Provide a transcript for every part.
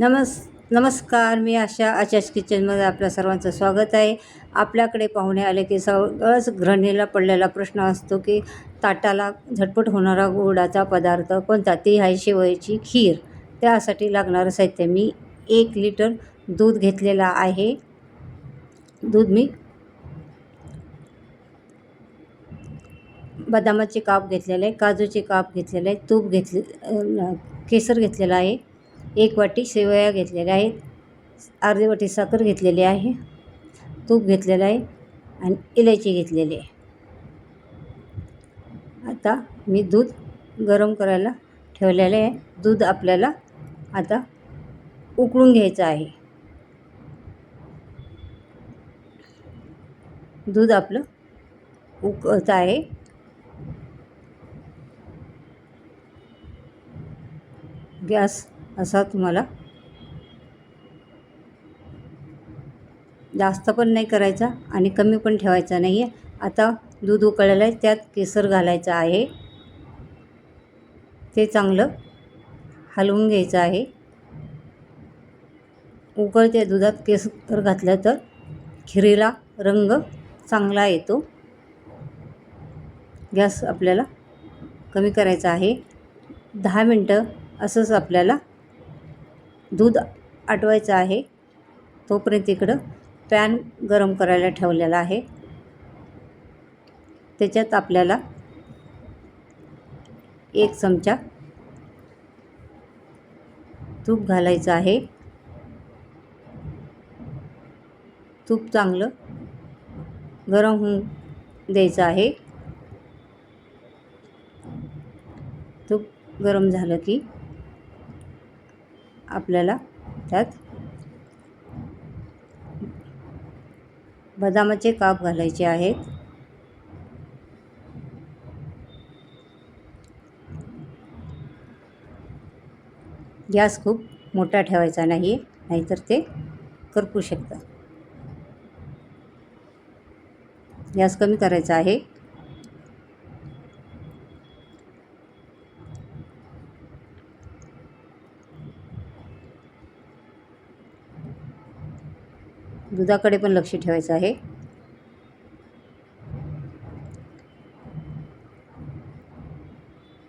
नमस् नमस्कार मी आशा आशाच किचनमध्ये आपल्या सर्वांचं स्वागत आहे. आपल्याकडे पाहुणे आले की सगळंच घृणीला पडलेला प्रश्न असतो की ताटाला झटपट होणारा गोडाचा पदार्थ कोणता? ती आहे शेवयाची खीर. त्यासाठी लागणारं साहित्य. मी एक लिटर दूध घेतलेला आहे. दूध मी बदामाचे काप घेतलेले आहे काजूचे काप घेतलेले आहे तूप घेतले केसर घेतलेलं आहे. एक वाटी शेवया घेतलेल्या आहेत. अर्धी वाटी साखर घेतलेली आहे. तूप घेतलेलं आहे आणि इलायची घेतलेली आहे. आता मी दूध गरम करायला ठेवलेलं आहे. दूध आपल्याला आता उकळून घ्यायचं आहे. दूध आपलं उकळत आहे. गॅस असा तुम्हाला जास्त पण नाही करायचा आणि कमी पण ठेवायचा नाही आहे. आता दूध उकळलं आहे त्यात केसर घालायचं आहे. ते चांगलं हलवून घ्यायचं आहे. उकळत्या दुधात केसर घातलं तर खिरीला रंग चांगला येतो. गॅस आपल्याला कमी करायचा आहे. दहा मिनटं असंच आपल्याला दूध आटवायचं आहे. तोपर्यंत इकडं पॅन गरम करायला ठेवलेला आहे. त्याच्यात आपल्याला एक चमचा तूप घालायचं आहे. तूप चांगलं गरम होऊन द्यायचं आहे. तूप गरम झालं की आपल्याला त्यात बदामाचे काप घालायचे आहेत. गॅस खूप मोठा ठेवायचा नाही नाहीतर ते करपू शकतं गॅस कमी करायचा आहे. दुधाकडे पण लक्ष ठेवायचं आहे.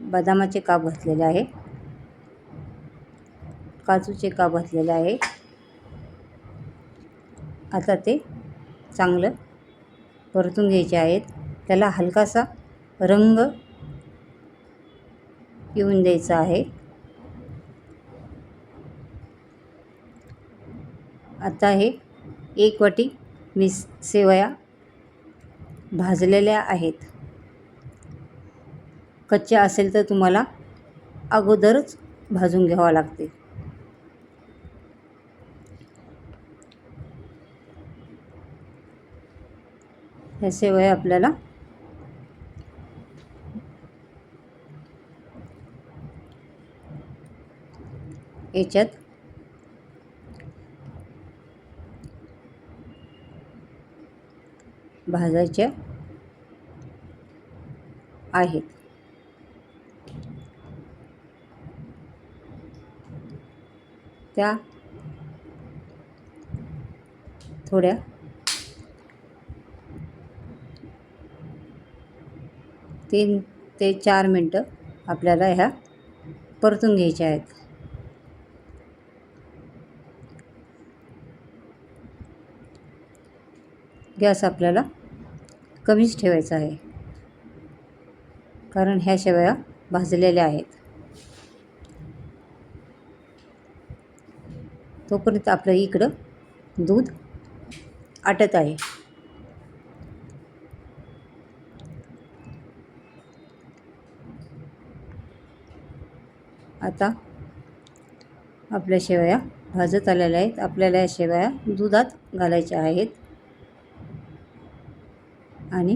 बदामाचे काप घातलेले आहे. काजूचे काप घातलेले आहे. आता ते चांगलं परतून घ्यायचे आहेत. त्याला हलकासा रंग येऊन द्यायचा आहे. आता हे एक वाटी मी शेवया भाजलेल्या आहेत. कच्च्या असेल तर तुम्हाला अगोदरच भाजून घ्यावं लागते. ह्या शेवया आपल्याला याच्यात भाजायच्या आहेत. त्या थोड्या तीन ते चार मिनटं आपल्याला ह्या परतून घ्यायच्या आहेत. गॅस आपल्याला कमीच ठेवायचा आहे. कारण ह्या शेवया भाजलेल्या आहेत. तोपर्यंत आपलं इकडं दूध आटत आहे. आता आपल्या शेवया भाजत आलेल्या आहेत. आपल्याला या शेवया दुधात घालायच्या आहेत. आणि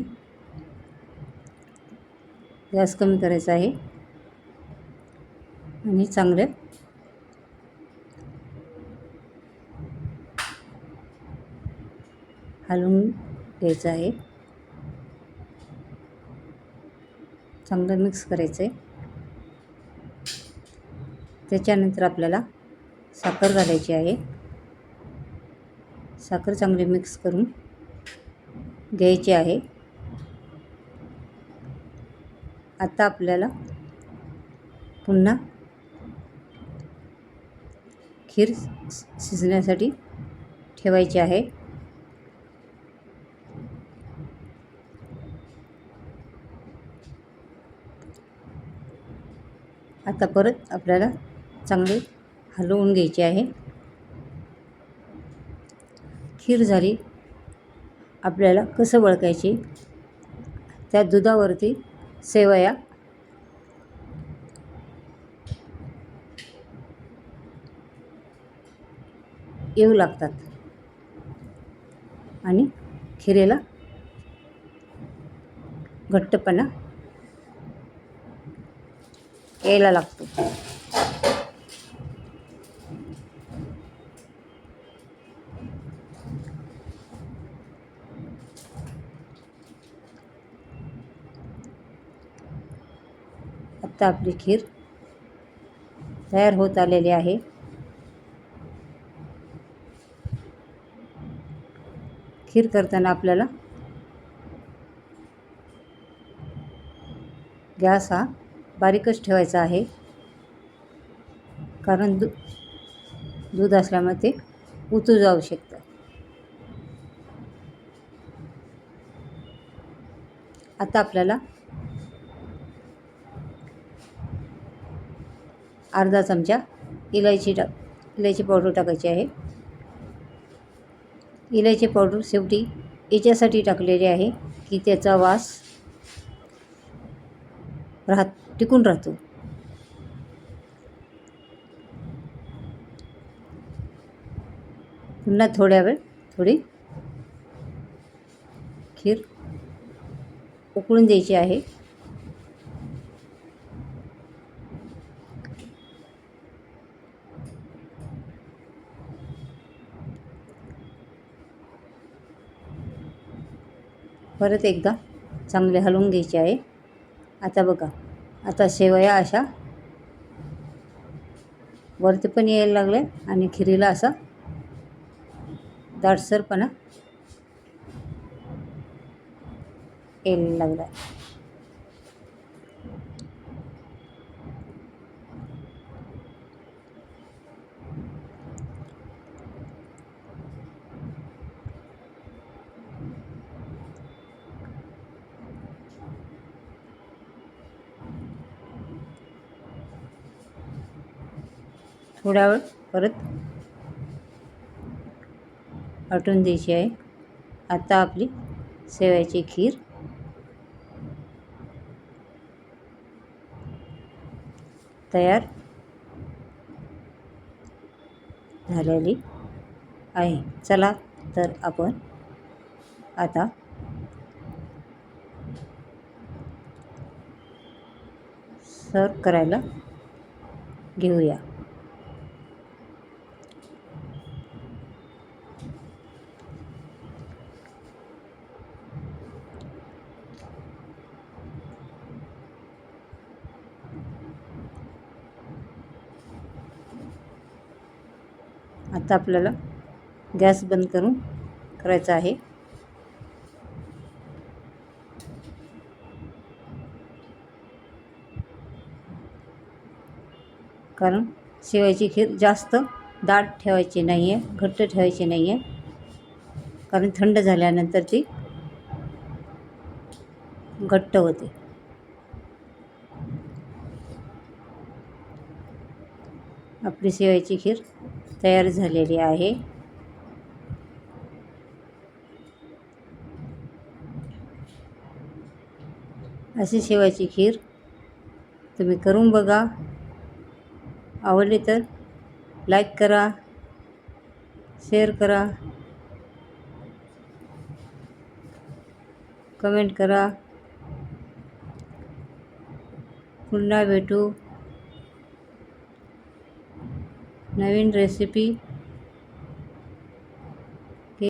गॅस कमी करायचा आहे. आणि चांगले हलवून घ्यायचं आहे. चांगलं मिक्स करायचं आहे. त्याच्यानंतर आपल्याला साखर घालायची आहे. साखर चांगली मिक्स करून घ्यायची आहे. आता आपल्याला पुन्हा खीर शिजण्यासाठी ठेवायची आहे. आता परत आपल्याला चांगले हलवून घ्यायचे आहे. खीर झाली आपल्याला कसं ओळखायची? त्या दुधावरती सेवया येऊ लागतात. आणि खिरेला घट्टपणा यायला लागतो. आत्ता आपली खीर तयार होत आलेली आहे. खीर करताना आपल्याला गॅस हा बारीकच ठेवायचा आहे. कारण दू दूध असल्यामुळे ते उतू जाऊ शकतं आता आपल्याला अर्धा चमचा इलायची टाक इलायची पावडर टाकायची आहे. इलायची पावडर शेवटी याच्यासाठी टाकलेली आहे की त्याचा वास राहत टिकून राहतो. पुन्हा थोड्या वेळ थोडी खीर उकळून द्यायची आहे. परत एकदा चांगले हलवून घ्यायचे आहे. आता बघा आता शेवया अशा वरती पण यायला लागले आणि खिरीला असा दाटसरपणा यायला लागला. थोडा वेळ परत आटून द्यायची आहे. आता आपली शेवयाची खीर. तयार झालेली आहे. चला तर आपण आता सर्व करायला घेऊया. आता आपल्याला गॅस बंद करून करायचा आहे. कारण शेवायची खीर जास्त दाट ठेवायची नाही आहे घट्ट ठेवायची नाही आहे कारण थंड झाल्यानंतर ती घट्ट होते. आपली शेवायची खीर तयार झालेली आहे. अशी शेवायची खीर तुम्ही करून बघा. आवडली तर लाईक करा शेअर करा कमेंट करा. पुन्हा भेटू. नवीन रेसिपी